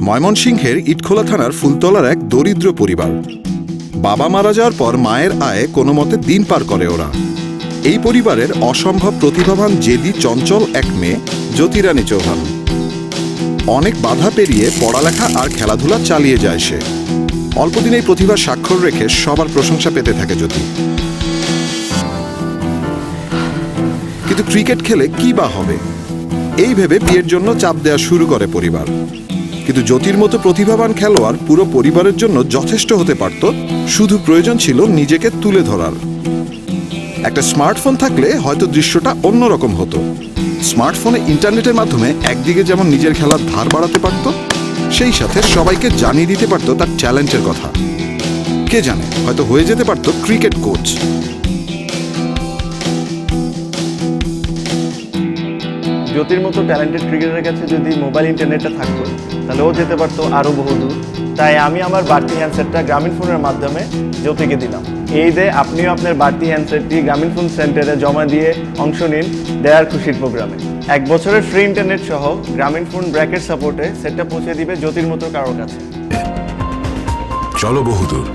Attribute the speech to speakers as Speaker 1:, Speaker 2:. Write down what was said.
Speaker 1: ময়মনসিংহের ইটখোলা থানার ফুলতলার এক দরিদ্র পরিবার। বাবা মারা যাওয়ার পর মায়ের আয়ে কোনো মতে দিন পার করে ওরা। এই পরিবারের অসম্ভব প্রতিভাবান জেদি চঞ্চল এক মেয়ে জ্যোতিরানী চৌহান। অনেক বাধা পেরিয়ে পড়ালেখা আর খেলাধুলা চালিয়ে যায় সে। অল্পদিনেই প্রতিভার স্বাক্ষর রেখে সবার প্রশংসা পেতে থাকে জ্যোতি। কিন্তু ক্রিকেট খেলে কি বা হবে? এই ভেবে বিয়ের জন্য চাপ দেওয়া শুরু করে পরিবার। কিন্তু জ্যোতির মতো প্রতিভাবান খেলোয়াড় পুরো পরিবারের জন্য যথেষ্ট হতে পারত, শুধু প্রয়োজন ছিল নিজেকে তুলে ধরার। একটা স্মার্টফোন থাকলে হয়তো দৃশ্যটা অন্যরকম হতো। স্মার্টফোনে ইন্টারনেটের মাধ্যমে একদিকে যেমন নিজের খেলার ধার বাড়াতে পারত, সেই সাথে সবাইকে জানিয়ে দিতে পারত তার চ্যালেঞ্জের কথা। কে জানে, হয়তো হয়ে যেতে পারত ক্রিকেট কোচ।
Speaker 2: জ্যোতির মতো ট্যালেন্টেড ক্রিকেটারের কাছে যদি মোবাইল ইন্টারনেটটা থাকতো, তাহলে ও যেতে পারতো আরও বহুদূর। তাই আমি আমার বাড়তি হ্যান্ডসেটটা গ্রামীণ ফোনের মাধ্যমে জ্যোতিকে দিলাম। এই দে আপনিও আপনার বাড়তি হ্যান্ডসেটটি গ্রামীণ ফোন সেন্টারে জমা দিয়ে অংশ নিন দেয়ার খুশির প্রোগ্রামে এক বছরের ফ্রি ইন্টারনেট সহ গ্রামীণ ফোন ব্র্যাকেট সাপোর্টে সেটটা পৌঁছে দিবে জ্যোতির মতো কারোর কাছে।
Speaker 3: চলো বহুদূর।